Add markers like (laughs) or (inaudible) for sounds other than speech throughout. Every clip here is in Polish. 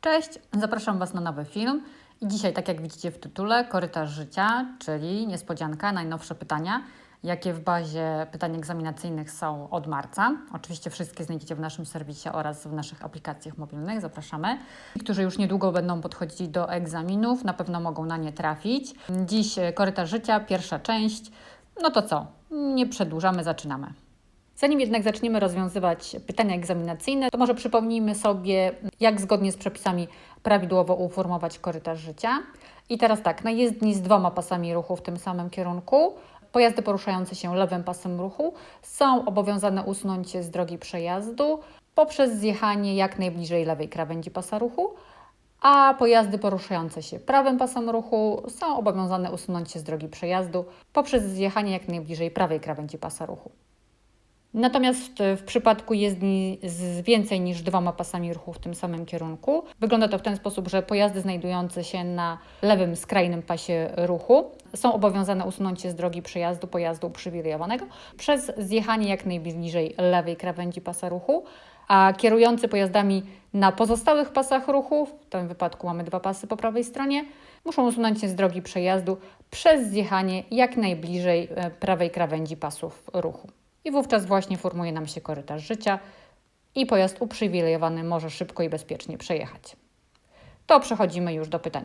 Cześć, zapraszam Was na nowy film. I dzisiaj, tak jak widzicie w tytule, korytarz życia, czyli niespodzianka, najnowsze pytania, jakie w bazie pytań egzaminacyjnych są od marca. Oczywiście wszystkie znajdziecie w naszym serwisie oraz w naszych aplikacjach mobilnych. Zapraszamy. Ci, którzy już niedługo będą podchodzić do egzaminów, na pewno mogą na nie trafić. Dziś korytarz życia, pierwsza część. No to co? Nie przedłużamy, zaczynamy. Zanim jednak zaczniemy rozwiązywać pytania egzaminacyjne, to może przypomnijmy sobie, jak zgodnie z przepisami prawidłowo uformować korytarz życia. I teraz tak, na jezdni z dwoma pasami ruchu w tym samym kierunku, pojazdy poruszające się lewym pasem ruchu są obowiązane usunąć się z drogi przejazdu poprzez zjechanie jak najbliżej lewej krawędzi pasa ruchu, a pojazdy poruszające się prawym pasem ruchu są obowiązane usunąć się z drogi przejazdu poprzez zjechanie jak najbliżej prawej krawędzi pasa ruchu. Natomiast w przypadku jezdni z więcej niż dwoma pasami ruchu w tym samym kierunku, wygląda to w ten sposób, że pojazdy znajdujące się na lewym skrajnym pasie ruchu są obowiązane usunąć się z drogi przejazdu pojazdu uprzywilejowanego przez zjechanie jak najbliżej lewej krawędzi pasa ruchu, a kierujący pojazdami na pozostałych pasach ruchu, w tym wypadku mamy dwa pasy po prawej stronie, muszą usunąć się z drogi przejazdu przez zjechanie jak najbliżej e, prawej krawędzi pasów ruchu. I wówczas właśnie formuje nam się korytarz życia i pojazd uprzywilejowany może szybko i bezpiecznie przejechać. To przechodzimy już do pytań.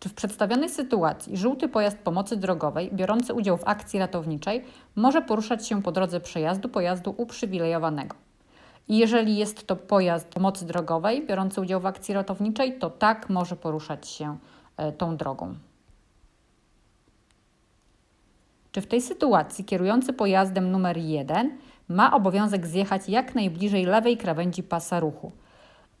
Czy w przedstawionej sytuacji żółty pojazd pomocy drogowej biorący udział w akcji ratowniczej może poruszać się po drodze przejazdu pojazdu uprzywilejowanego? Jeżeli jest to pojazd pomocy drogowej biorący udział w akcji ratowniczej, to tak może poruszać się e, tą drogą. Czy w tej sytuacji kierujący pojazdem numer 1 ma obowiązek zjechać jak najbliżej lewej krawędzi pasa ruchu?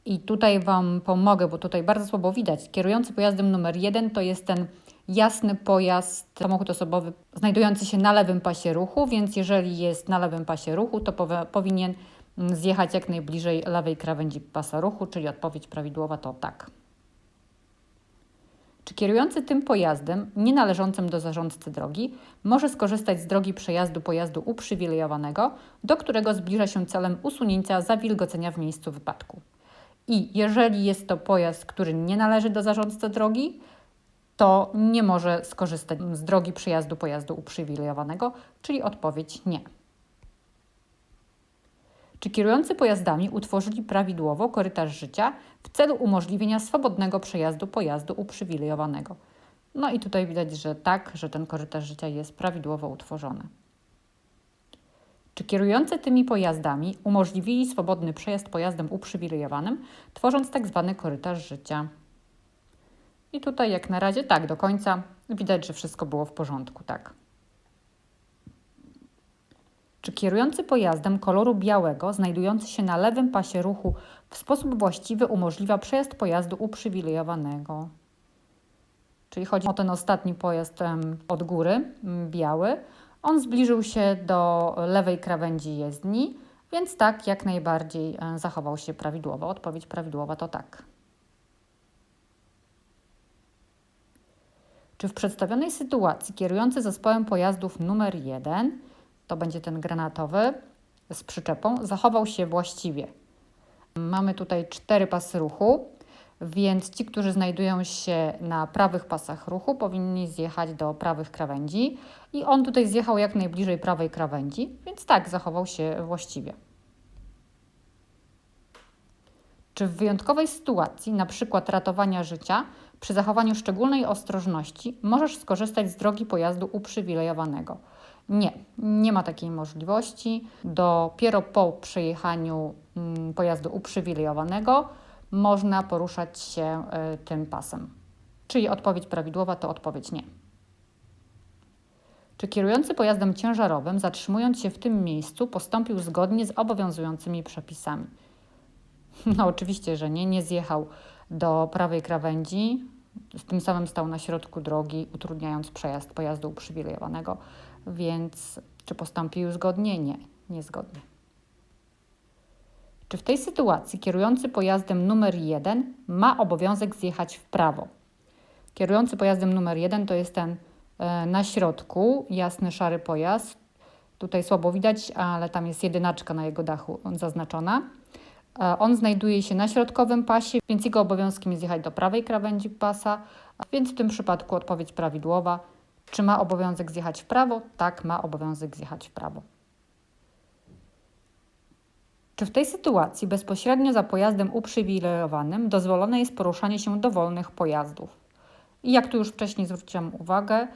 I tutaj Wam pomogę, bo tutaj bardzo słabo widać. Kierujący pojazdem numer 1 to jest ten jasny pojazd, samochód osobowy znajdujący się na lewym pasie ruchu, więc jeżeli jest na lewym pasie ruchu, to powinien zjechać jak najbliżej lewej krawędzi pasa ruchu, czyli odpowiedź prawidłowa to tak. Czy kierujący tym pojazdem, nie należącym do zarządcy drogi, może skorzystać z drogi przejazdu pojazdu uprzywilejowanego, do którego zbliża się celem usunięcia zawilgocenia w miejscu wypadku? I jeżeli jest to pojazd, który nie należy do zarządcy drogi, to nie może skorzystać z drogi przejazdu pojazdu uprzywilejowanego, czyli odpowiedź nie. Czy kierujący pojazdami utworzyli prawidłowo korytarz życia w celu umożliwienia swobodnego przejazdu pojazdu uprzywilejowanego? No i tutaj widać, że tak, że ten korytarz życia jest prawidłowo utworzony. Czy kierujący tymi pojazdami umożliwili swobodny przejazd pojazdem uprzywilejowanym, tworząc tak zwany korytarz życia? I tutaj jak na razie tak, do końca widać, że wszystko było w porządku, tak. Czy kierujący pojazdem koloru białego, znajdujący się na lewym pasie ruchu, w sposób właściwy umożliwia przejazd pojazdu uprzywilejowanego? Czyli chodzi o ten ostatni pojazd od góry, biały. On zbliżył się do lewej krawędzi jezdni, więc tak, jak najbardziej e, zachował się prawidłowo. Odpowiedź prawidłowa to tak. Czy w przedstawionej sytuacji kierujący zespołem pojazdów numer 1 to będzie ten granatowy z przyczepą, zachował się właściwie. Mamy tutaj cztery pasy ruchu, więc ci, którzy znajdują się na prawych pasach ruchu, powinni zjechać do prawych krawędzi i on tutaj zjechał jak najbliżej prawej krawędzi, więc tak, zachował się właściwie. Czy w wyjątkowej sytuacji, na przykład ratowania życia, przy zachowaniu szczególnej ostrożności, możesz skorzystać z drogi pojazdu uprzywilejowanego? Nie, nie ma takiej możliwości. Dopiero po przejechaniu mm, pojazdu uprzywilejowanego można poruszać się y, tym pasem. Czyli odpowiedź prawidłowa to odpowiedź nie. Czy kierujący pojazdem ciężarowym, zatrzymując się w tym miejscu, postąpił zgodnie z obowiązującymi przepisami? (laughs) No, oczywiście, że nie. Nie zjechał do prawej krawędzi, tym samym stał na środku drogi, utrudniając przejazd pojazdu uprzywilejowanego więc czy postąpił zgodnie? Nie, niezgodnie. Czy w tej sytuacji kierujący pojazdem numer 1 ma obowiązek zjechać w prawo? Kierujący pojazdem numer 1 to jest ten e, na środku, jasny, szary pojazd. Tutaj słabo widać, ale tam jest jedynaczka na jego dachu zaznaczona. E, On znajduje się na środkowym pasie, więc jego obowiązkiem jest jechać do prawej krawędzi pasa, więc w tym przypadku odpowiedź prawidłowa. Czy ma obowiązek zjechać w prawo? Tak, ma obowiązek zjechać w prawo. Czy w tej sytuacji bezpośrednio za pojazdem uprzywilejowanym dozwolone jest poruszanie się dowolnych pojazdów? I jak tu już wcześniej zwróciłam uwagę,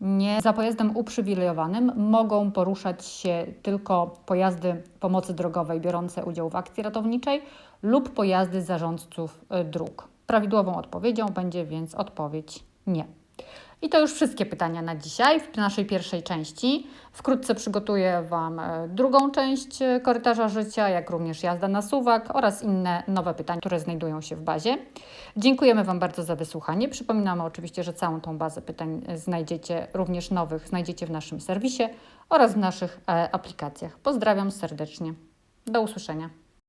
nie za pojazdem uprzywilejowanym mogą poruszać się tylko pojazdy pomocy drogowej biorące udział w akcji ratowniczej lub pojazdy zarządców y, dróg. Prawidłową odpowiedzią będzie więc odpowiedź nie. I to już wszystkie pytania na dzisiaj w naszej pierwszej części. Wkrótce przygotuję Wam e, drugą część e, korytarza życia, jak również jazda na suwak oraz inne nowe pytania, które znajdują się w bazie. Dziękujemy Wam bardzo za wysłuchanie. Przypominamy oczywiście, że całą tą bazę pytań e, znajdziecie, również nowych, znajdziecie w naszym serwisie oraz w naszych aplikacjach. Pozdrawiam serdecznie. Do usłyszenia.